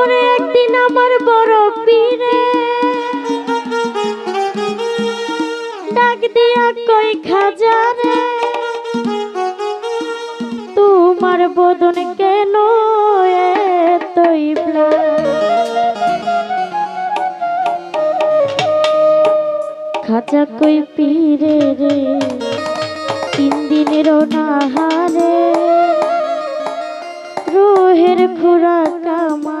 ওরে একদিন আমার বড় পীরে। ডাক দিয়া কই খাজারে, তোমার বদন কেন এতই খাজা কই পীরে রে, তিন দিনের নাহারে রোহের খুরা কামা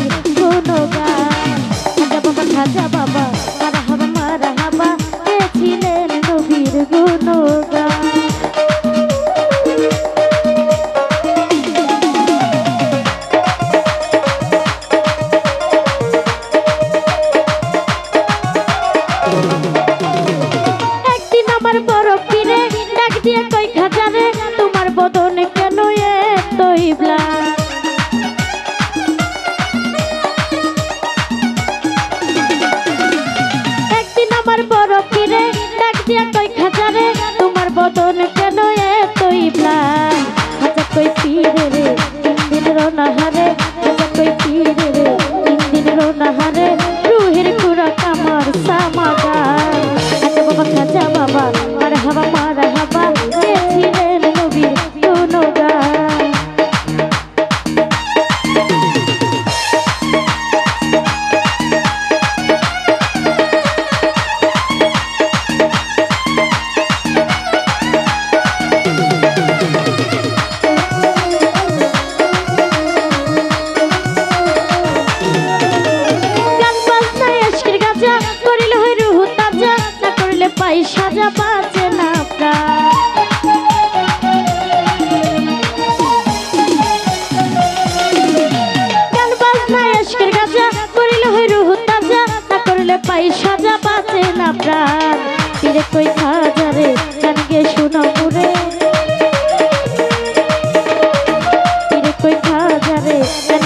নাহারে কই পীরে রে দিন রো নাহারে রুহের খুরাক আমার সামাগা আচ্ছা বাবা খাজা বাবা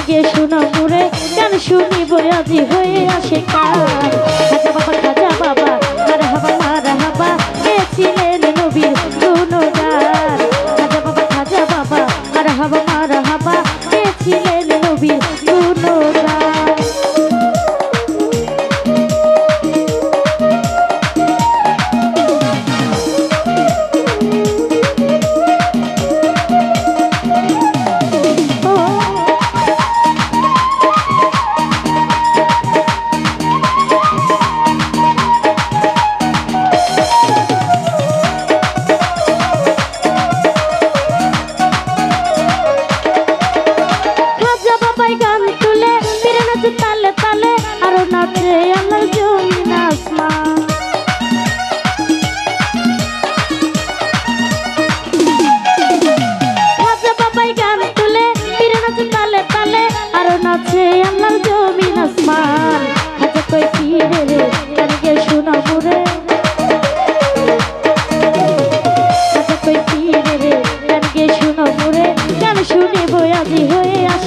গিয়ে শোনা মুরে কেন শুনি বয়াদি হয়ে আসে কার আচ্ছা, বাবার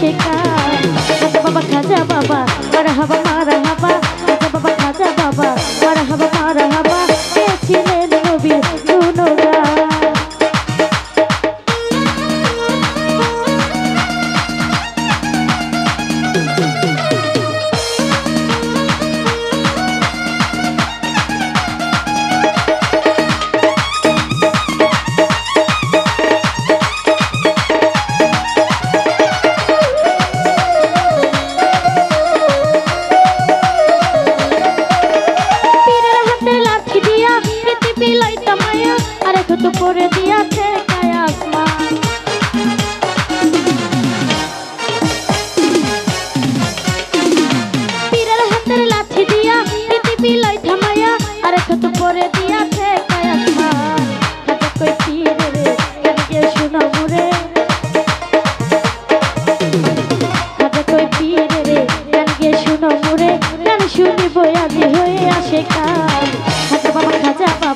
শেখা। খাজা বাবা খাজা বাবা মারা হাবা কত করে দি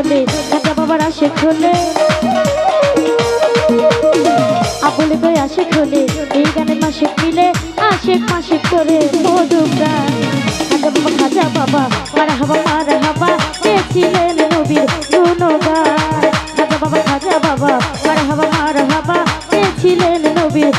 হলে খাজা বাবার আশেক হলে আবুলে কই আশেক হলে এই গানের মাসিক মিলে, আশেক মাসিক করে। বাবা খাজা বাবা মারা হাবা মারা হাবা পেয়েছিলেন নবীর বাবা খাজা বাবা মারা হাবা মারা হাবা পেয়েছিলেন নবীর